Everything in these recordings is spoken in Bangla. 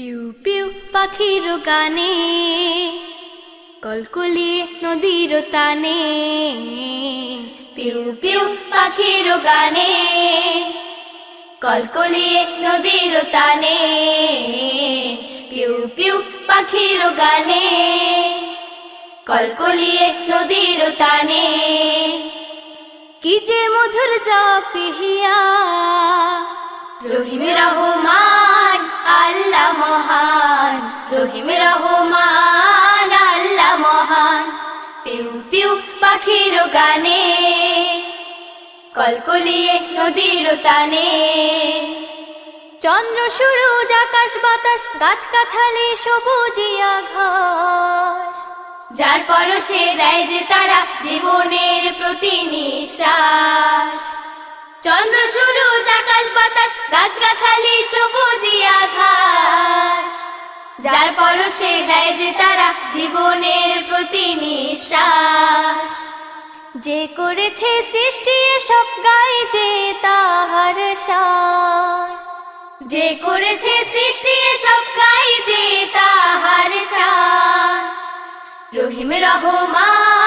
পিউ পিউ, পাখির গানে, কলকলি নদীর তানে পিউ পিউ, পাখির গানে, কলকলি নদীর তানে পিউ পিউ, পাখির গানে, কলকলি নদীর তানে কি যে মধুর জপিহিয়া মহান, রহিম রহমান, আল্লাহ মহান। পিউ পিউ, পাখির গানে, কলকলিয়ে নদীর তানে চন্দ্র, সূরজ, আকাশ, বাতাস, গাছ, গাছালি সবুজিয়া ঘাস যার পরশে দেয় যে তারা জীবনের প্রতি নিঃশ্বাস। চন্দ্র, সূরজ আকাশ বাতাস গাছ গাছালি সবুজিয়া ঘাস যার পরশে দেয় যে তারা জীবনের প্রতি নিঃশ্বাস। যে করেছে সৃষ্টি সব গাই যে তাহার যে করেছে সৃষ্টি সব গাই যে তাহার রহিম রহমান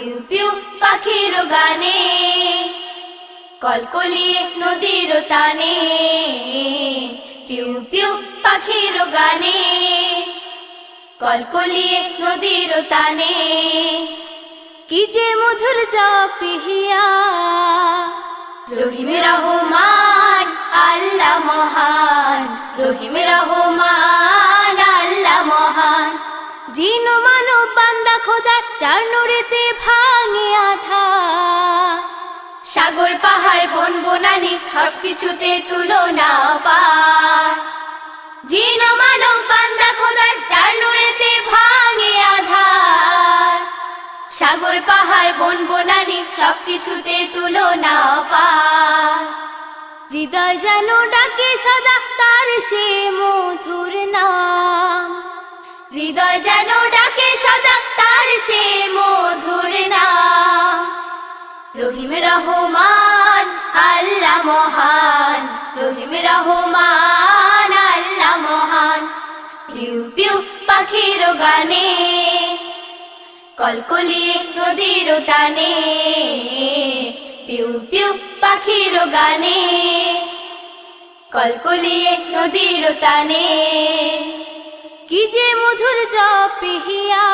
পিউ পিউ পাখির গানে কলকলিয়ে নদীর তানে পিউ পিউ পাখির গানে কলকলিয়ে নদীর তানে কি যে মধুর জপিহিয়া রহিম রহমান, আল্লাহ মহান, রহিম রহমান। জিন মানব বান্দা খোদা, চার নুরেতে ভাঙে আধা সাগর, পাহাড়, বন, বনানি, সবকিছুতে তুলনা পায় জিন মানব বান্দা খোদার চার নুরেতে ভাঙে আধার। সাগর, পাহাড়, বন, বনানি, সবকিছুতে তুলনা পায় হৃদয় যেন ডাকে সদা, তার সে মধুর হৃদয় যেন ডাকে সদা, তার সে মধুর নাম। রহিম রহমান, আল্লাহ মহান। রহিম রহমান, আল্লাহ মহান। পিউ পিউ পাখির গানে, কলকলিয়ে নদীর টানে। পিউ পিউ পাখির গানে, কলকলিয়ে নদীর টানে। কি যে মধুর জপিহিয়া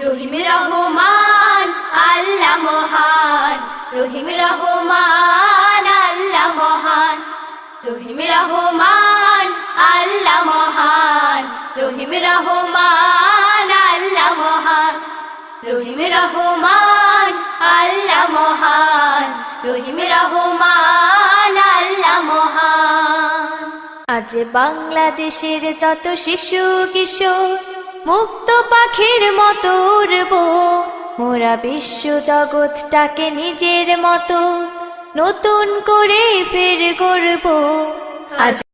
রহিম রহমান, আল্লাহ মহান। রহিম রহমান, আল্লাহ মহান। রহিম রহমান, আল্লাহ মহান। রহিম রহমান, আল্লাহ মহান। রহিম রহমান, আল্লাহ মহান। বাংলাদেশের যত শিশু কিশোর, মুক্ত পাখির মতো উড়ব। মোরা বিশ্ব জগৎটাকে নিজের মতো নতুন করে ফের করব আজ